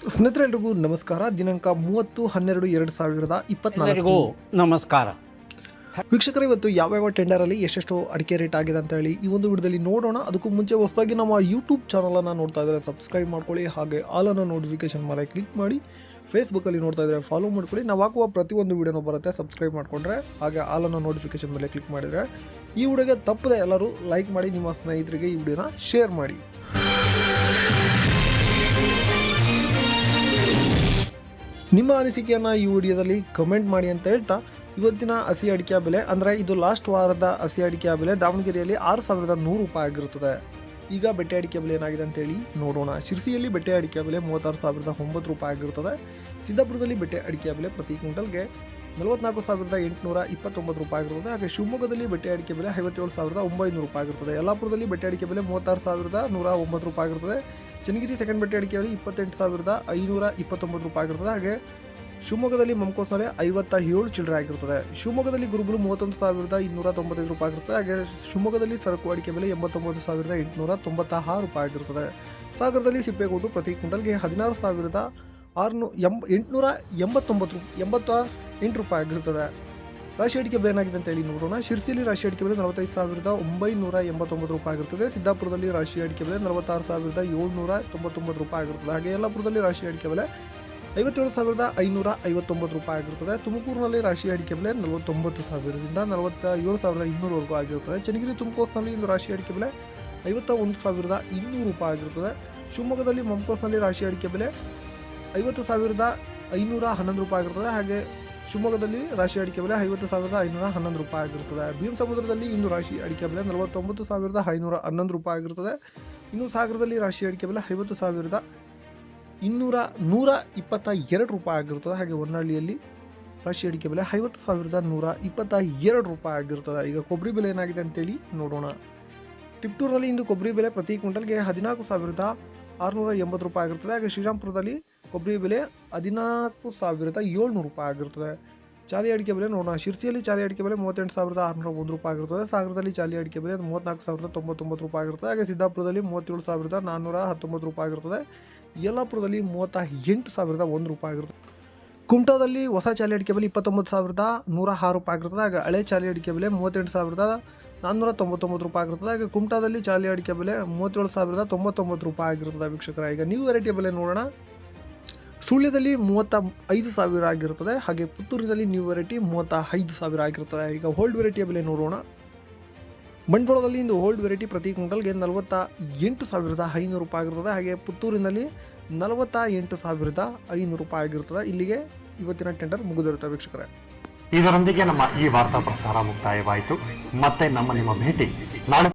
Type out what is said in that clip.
ಸ್ನೇಹಿತರೆಲ್ರಿಗೂ ನಮಸ್ಕಾರ. ದಿನಾಂಕ ಮೂವತ್ತು ಹನ್ನೆರಡು ಎರಡು ಸಾವಿರದ ಇಪ್ಪತ್ನಾಲ್ಕು. ನಮಸ್ಕಾರ. ವೀಕ್ಷಕರು ಇವತ್ತು ಯಾವ್ಯಾವ ಟೆಂಡರಲ್ಲಿ ಎಷ್ಟೆಷ್ಟು ಅಡಿಕೆ ರೇಟ್ ಆಗಿದೆ ಅಂತ ಹೇಳಿ ಈ ಒಂದು ವಿಡಿಯೋದಲ್ಲಿ ನೋಡೋಣ. ಅದಕ್ಕೂ ಮುಂಚೆ ಹೊಸದಾಗಿ ನಮ್ಮ ಯೂಟ್ಯೂಬ್ ಚಾನಲನ್ನು ನೋಡ್ತಾ ಇದ್ರೆ ಸಬ್ಸ್ಕ್ರೈಬ್ ಮಾಡ್ಕೊಳ್ಳಿ ಹಾಗೆ ಆಲನ್ನು ನೋಟಿಫಿಕೇಶನ್ ಮೇಲೆ ಕ್ಲಿಕ್ ಮಾಡಿ ಫೇಸ್ಬುಕ್ಕಲ್ಲಿ ನೋಡ್ತಾ ಇದ್ದಾರೆ ಫಾಲೋ ಮಾಡ್ಕೊಳ್ಳಿ. ನಾವು ಹಾಕುವ ಪ್ರತಿಯೊಂದು ವಿಡಿಯೋನೂ ಬರುತ್ತೆ ಸಬ್ಸ್ಕ್ರೈಬ್ ಮಾಡಿಕೊಂಡ್ರೆ ಹಾಗೆ ಆಲನ್ನು ನೋಟಿಫಿಕೇಶನ್ ಮೇಲೆ ಕ್ಲಿಕ್ ಮಾಡಿದರೆ ಈ ವಿಡಿಯೋಗೆ ತಪ್ಪದೆ ಎಲ್ಲರೂ ಲೈಕ್ ಮಾಡಿ ನಿಮ್ಮ ಸ್ನೇಹಿತರಿಗೆ ಈ ವಿಡಿಯೋನ ಶೇರ್ ಮಾಡಿ. ನಿಮ್ಮ ಅನಿಸಿಕೆಯನ್ನು ಈ ವಿಡಿಯೋದಲ್ಲಿ ಕಮೆಂಟ್ ಮಾಡಿ ಅಂತ ಹೇಳ್ತಾ, ಇವತ್ತಿನ ಹಸಿ ಅಡಿಕೆ ಬೆಲೆ ಅಂದರೆ ಇದು ಲಾಸ್ಟ್ ವಾರದ ಹಸಿ ಅಡಿಕೆಯ ಬೆಲೆ ದಾವಣಗೆರೆಯಲ್ಲಿ ಆರು ಸಾವಿರದ ನೂರು ರೂಪಾಯಿ ಆಗಿರುತ್ತದೆ. ಈಗ ಬೆಟ್ಟೆ ಅಡಿಕೆ ಬೆಲೆ ಏನಾಗಿದೆ ಅಂತೇಳಿ ನೋಡೋಣ. ಶಿರ್ಸಿಯಲ್ಲಿ ಬೆಟ್ಟೆ ಅಡಿಕೆ ಬೆಲೆ ಮೂವತ್ತಾರು ಸಾವಿರದ ಒಂಬತ್ತು ರೂಪಾಯಿ ಆಗಿರುತ್ತದೆ. ಸಿದ್ದಾಪುರದಲ್ಲಿ ಬೆಟ್ಟೆ ಅಡಿಕೆ ಬೆಲೆ ಪ್ರತಿ ಕ್ವಿಂಟಲ್ಗೆ ನಲವತ್ನಾಲ್ಕು ಸಾವಿರದ ಎಂಟುನೂರ ಇಪ್ಪತ್ತೊಂಬತ್ತು ರೂಪಾಯಿ ಆಗಿರುತ್ತದೆ. ಹಾಗೆ ಶಿವಮೊಗ್ಗದಲ್ಲಿ ಬೆಟ್ಟೆ ಅಡಿಕೆ ಬೆಲೆ ಐವತ್ತೇಳು ಸಾವಿರದ ಒಂಬೈನೂರು ರೂಪಾಯಿ ಆಗಿರುತ್ತದೆ. ಯಲ್ಲಾಪುರದಲ್ಲಿ ಬೆಟ್ಟೆ ಅಡಿಕೆ ಬೆಲೆ ಮೂವತ್ತಾರು ಸಾವಿರದ ನೂರ ಒಂಬತ್ತು ರೂಪಾಯಿ ಆಗಿರುತ್ತದೆ. ಚನ್ನಗಿರಿ ಸೆಕೆಂಡ್ ಬೆಟ್ಟೆ ಅಡಿಕೆ ಬೆಲೆ ಇಪ್ಪತ್ತೆಂಟು ಸಾವಿರದ ಐನೂರ ಇಪ್ಪತ್ತೊಂಬತ್ತು ರೂಪಾಯಿ ಆಗಿರುತ್ತದೆ. ಹಾಗೆ ಶಿವಮೊಗ್ಗದಲ್ಲಿ ಮಮಕೋಸಾಲೆ ಐವತ್ತ ಏಳು ಚಿಲ್ಲರೆ ಆಗಿರುತ್ತದೆ. ಶಿವಮೊಗ್ಗದಲ್ಲಿ ಗುರುಬುಲು ಮೂವತ್ತೊಂದು ಸಾವಿರದ ಇನ್ನೂರ ತೊಂಬತ್ತೈದು ರೂಪಾಯಿ ಆಗಿರುತ್ತದೆ. ಹಾಗೆ ಶಿವಮೊಗ್ಗದಲ್ಲಿ ಸರಕು ಅಡಿಕೆ ಬೆಲೆ ಎಂಬತ್ತೊಂಬತ್ತು ಸಾವಿರದ ಎಂಟುನೂರ ತೊಂಬತ್ತ ಆರು ರೂಪಾಯಿ ಆಗಿರುತ್ತದೆ. ಸಾಗರದಲ್ಲಿ ಸಿಪ್ಪೆಗೋಟು ಪ್ರತಿ ಕ್ವಿಂಟಲ್ಗೆ ಹದಿನಾರು ಸಾವಿರದ ಆರುನೂ ಎಂಬ ಎಂಟುನೂರ ಎಂಬತ್ತೊಂಬತ್ತು ಎಂಬತ್ತ ಎಂಟು ರೂಪಾಯಿ ಆಗಿರ್ತದೆ. ರಾಶಿ ಅಡಿಕೆ ಬೆಲೆ ಏನಾಗಿದೆ ಅಂತ ಹೇಳಿ ನೋಡೋಣ. ಶಿರ್ಸಿಲಿ ರಾಶಿ ಅಡಿಕೆ ಬೆಲೆ ನಲವತ್ತೈದು ಸಾವಿರದ ಒಂಬೈನೂರ ಎಂಬತ್ತೊಂಬತ್ತು ರೂಪಾಯಿ ಆಗಿರ್ತದೆ. ಸಿದ್ದಾಪುರದಲ್ಲಿ ರಾಶಿ ಅಡಿಕೆ ಬೆಲೆ ನಲವತ್ತಾರು ಸಾವಿರದ ಏಳ್ನೂರ ತೊಂಬತ್ತೊಂಬತ್ತು ರೂಪಾಯಿ ಆಗಿರುತ್ತದೆ ಹಾಗೆ ಯಲ್ಲಾಪುರದಲ್ಲಿ ರಾಶಿ ಅಡಿಕೆ ಬೆಲೆ ಐವತ್ತೇಳು ಸಾವಿರದ ಐನೂರ ಐವತ್ತೊಂಬತ್ತು ರೂಪಾಯಿ ಆಗಿರುತ್ತದೆ ತುಮಕೂರಿನಲ್ಲಿ ರಾಶಿ ಅಡಿಕೆ ಬೆಲೆ ನಲವತ್ತೊಂಬತ್ತು ಸಾವಿರದಿಂದ ನಲವತ್ತ ಏಳು ಸಾವಿರದ ಇನ್ನೂರವರೆಗೂ ಆಗಿರುತ್ತದೆ ಚನ್ನಗಿರಿ ತುಮಕೋಸ್ನಲ್ಲಿ ಇಂದು ರಾಶಿ ಅಡಿಕೆ ಬೆಲೆ ಐವತ್ತ ಒಂದು ಸಾವಿರದ ಇನ್ನೂರು ರೂಪಾಯಿ ಆಗಿರುತ್ತದೆ ಶಿವಮೊಗ್ಗದಲ್ಲಿ ಮಂಕೋಸ್ನಲ್ಲಿ ರಾಶಿ ಅಡಿಕೆ ಬೆಲೆ ಐವತ್ತು ಸಾವಿರದ ಐನೂರ ಹನ್ನೊಂದು ರೂಪಾಯಿ ಆಗಿರ್ತದೆ. ಹಾಗೆ ಶಿವಮೊಗ್ಗದಲ್ಲಿ ರಾಶಿ ಅಡಿಕೆ ಬೆಲೆ ಐವತ್ತು ಸಾವಿರದ ಐನೂರ ಹನ್ನೊಂದು ರೂಪಾಯಿ ಆಗಿರುತ್ತದೆ. ಭೀಮ್ ಸಮುದ್ರದಲ್ಲಿ ಇಂದು ರಾಶಿ ಅಡಿಕೆ ಬೆಲೆ ನಲವತ್ತೊಂಬತ್ತು ಸಾವಿರದ ಐನೂರ ಹನ್ನೊಂದು ರೂಪಾಯಿ ಆಗಿರುತ್ತದೆ. ಇನ್ನು ಸಾಗರದಲ್ಲಿ ರಾಶಿ ಅಡಿಕೆ ಬೆಲೆ ಐವತ್ತು ಸಾವಿರದ ಇನ್ನೂರ ನೂರ ಇಪ್ಪತ್ತ ಎರಡು ರೂಪಾಯಿ ಆಗಿರುತ್ತದೆ. ಹಾಗೆ ಹೊನ್ನಳ್ಳಿಯಲ್ಲಿ ರಾಶಿ ಅಡಿಕೆ ಬೆಲೆ ಐವತ್ತು ಸಾವಿರದ ನೂರ ಇಪ್ಪತ್ತ ಎರಡು ರೂಪಾಯಿ ಆಗಿರುತ್ತದೆ. ಈಗ ಕೊಬ್ಬರಿ ಬೆಲೆ ಏನಾಗಿದೆ ಅಂತೇಳಿ ನೋಡೋಣ. ಟಿಪ್ಟೂರ್ನಲ್ಲಿ ಇಂದು ಕೊಬ್ಬರಿ ಬೆಲೆ ಪ್ರತಿ ಕ್ವಿಂಟಲ್ಗೆ ಹದಿನಾಲ್ಕು ಸಾವಿರದ ಆರುನೂರ ಎಂಬತ್ತು ರೂಪಾಯಿ ಆಗಿರುತ್ತದೆ. ಹಾಗೆ ಶ್ರೀರಾಮ್ಪುರದಲ್ಲಿ ಕೊಬ್ಬರಿ ಬೆಲೆ ಹದಿನಾಲ್ಕು ಸಾವಿರದ ಏಳ್ನೂರು ರೂಪಾಯಿ ಆಗಿರ್ತದೆ. ಚಾಲಿ ಅಡಿಕೆ ಬೆಲೆ ನೋಡೋಣ. ಶಿರ್ಸಿಯಲ್ಲಿ ಚಾಲಿ ಅಡಿಕೆ ಬೆಲೆ ಮೂವತ್ತೆಂಟು ಸಾವಿರದ ಆರುನೂರ ಒಂದು ರೂಪಾಯಿ ಆಗಿರ್ತದೆ. ಸಾಗರದಲ್ಲಿ ಚಾಲಿ ಅಡಿಕೆ ಬೆಲೆ ಮೂವತ್ತ್ನಾಲ್ಕು ಸಾವಿರದ ತೊಂಬತ್ತೊಂಬತ್ತು ರೂಪಾಯಿ ಆಗಿರುತ್ತದೆ ಹಾಗೆ ಸಿದ್ದಾಪುರದಲ್ಲಿ ಮೂವತ್ತೇಳು ಸಾವಿರದ ನಾನ್ನೂರ ಹತ್ತೊಂಬತ್ತು ರೂಪಾಯಿ ಆಗಿರ್ತದೆ. ಯಲ್ಲಾಪುರದಲ್ಲಿ ಮೂವತ್ತ ಎಂಟು ಸಾವಿರದ ಒಂದು ರೂಪಾಯಿ ಆಗಿರ್ತದೆ. ಕುಮಟಾದಲ್ಲಿ ಹೊಸ ಚಾಲಿ ಅಡಿಕೆ ಬೆಲೆ ಇಪ್ಪತ್ತೊಂಬತ್ತು ಸಾವಿರದ ನೂರ ಆರು ರೂಪಾಯಿ ಆಗಿರ್ತದೆ. ಹಾಗೆ ಹಳೆ ಚಾಲಿ ಅಡಿಕೆ ಬೆಲೆ ಮೂವತ್ತೆಂಟು ಸಾವಿರದ ನಾನ್ನೂರ ತೊಂಬತ್ತೊಂಬತ್ತು ರೂಪಾಯಿ ಆಗಿರ್ತದೆ. ಹಾಗೆ ಕುಮಟಾದಲ್ಲಿ ಚಾಲಿ ಅಡಿಕೆ ಬೆಲೆ ಮೂವತ್ತೇಳು ಸಾವಿರದ ತೊಂಬತ್ತೊಂಬತ್ತು ರೂಪಾಯಿ ಆಗಿರ್ತದೆ. ವೀಕ್ಷಕರ, ಈಗ ನೀವು ವೆರೈಟಿ ಬೆಲೆ ನೋಡೋಣ. ಸುಳ್ಯದಲ್ಲಿ ಮೂವತ್ತ ಐದು ಸಾವಿರ ಆಗಿರುತ್ತದೆ. ಹಾಗೆ ಪುತ್ತೂರಿನಲ್ಲಿ ನ್ಯೂ ವೆರೈಟಿ ಮೂವತ್ತ ಐದು ಸಾವಿರ ಆಗಿರುತ್ತದೆ. ಈಗ ಓಲ್ಡ್ ವೆರೈಟಿಯ ಬೆಲೆ ನೋಡೋಣ. ಬಂಡವಾಳದಲ್ಲಿ ಇಂದು ಓಲ್ಡ್ ವೆರೈಟಿ ಪ್ರತಿ ಕ್ವಿಂಟಲ್ಗೆ ನಲವತ್ತ ಎಂಟು ಸಾವಿರದ ಐನೂರು ರೂಪಾಯಿ ಆಗಿರುತ್ತದೆ. ಹಾಗೆ ಪುತ್ತೂರಿನಲ್ಲಿ ನಲವತ್ತ ಎಂಟು ಸಾವಿರದ ಐನೂರು ರೂಪಾಯಿ ಆಗಿರುತ್ತದೆ. ಇಲ್ಲಿಗೆ ಇವತ್ತಿನ ಟೆಂಡರ್ ಮುಗಿದಿರುತ್ತೆ ವೀಕ್ಷಕರೇ. ಇದರೊಂದಿಗೆ ನಮ್ಮ ಈ ವಾರ್ತಾ ಪ್ರಸಾರ ಮುಕ್ತಾಯವಾಯಿತು. ಮತ್ತೆ ನಮ್ಮ ನಿಮ್ಮ ಭೇಟಿ ನಾಳೆ.